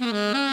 Mm-hmm.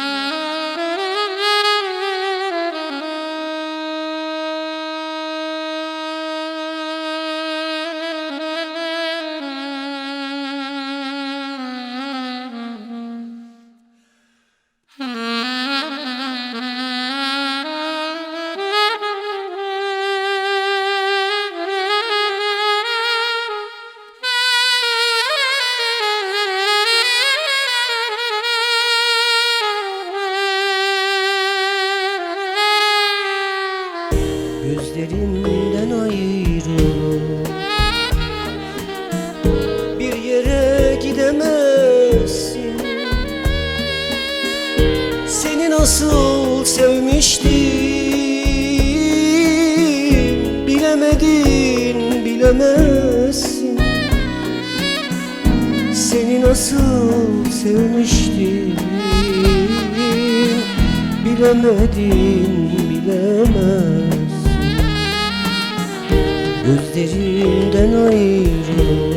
Nasıl sevmiştim. Bilemedin bilemezsin. Seni nasıl sevmiştim? Bilemedin bilemezsin. Gözlerimden ayrılıp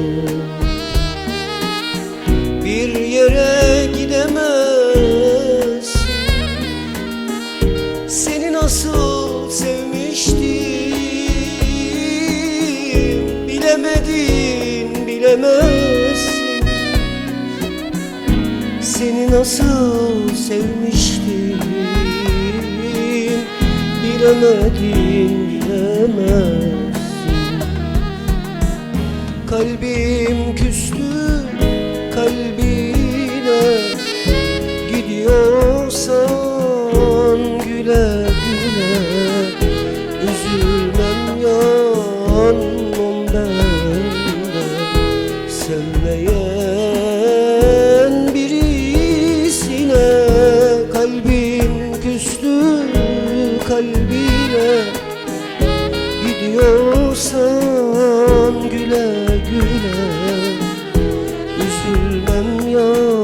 nasıl sevmiştim. Bilemedin bilemezsin Kalbim küstü kalbine Gidiyorsan güle güle. Üzülmem yanmam ben de. Sevmeyen kalbine Gidiyorsan güle güle Üzülmem yanmam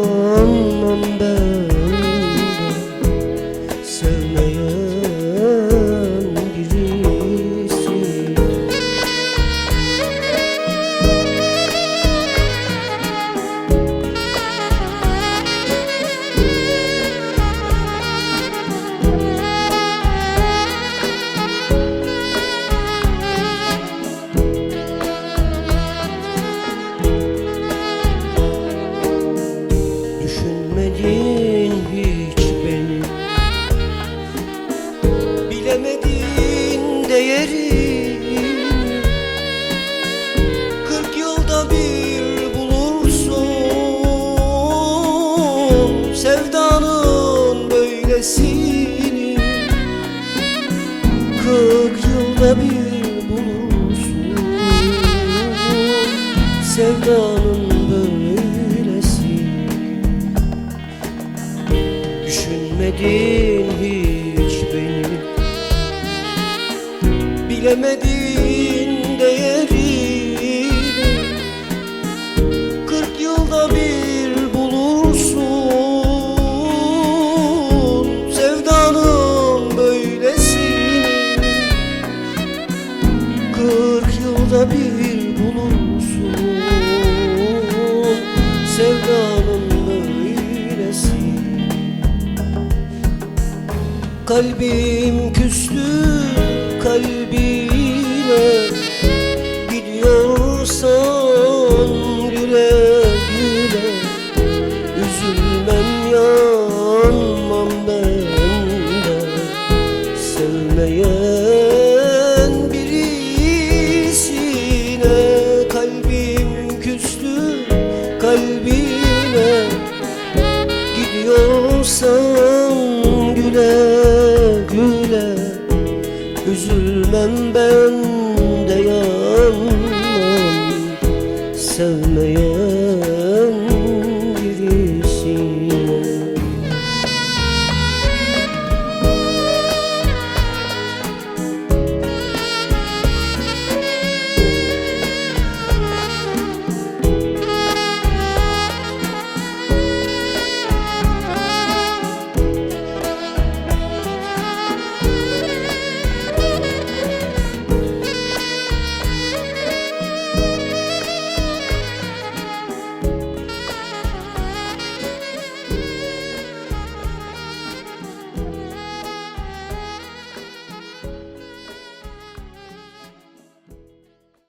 bir bulursun. Sevdanın böylesini Düşünmedin hiç beni. Bilemedin değerini Kırk yılda bir Kalbim küstü kalbine Gidiyorsan güle güle. Üzülmem yanmam ben de. Sevmeyen birisine Kalbim küstü kalbine Gidiyorsan Üzülmem ben de yanmam. Sevmeyen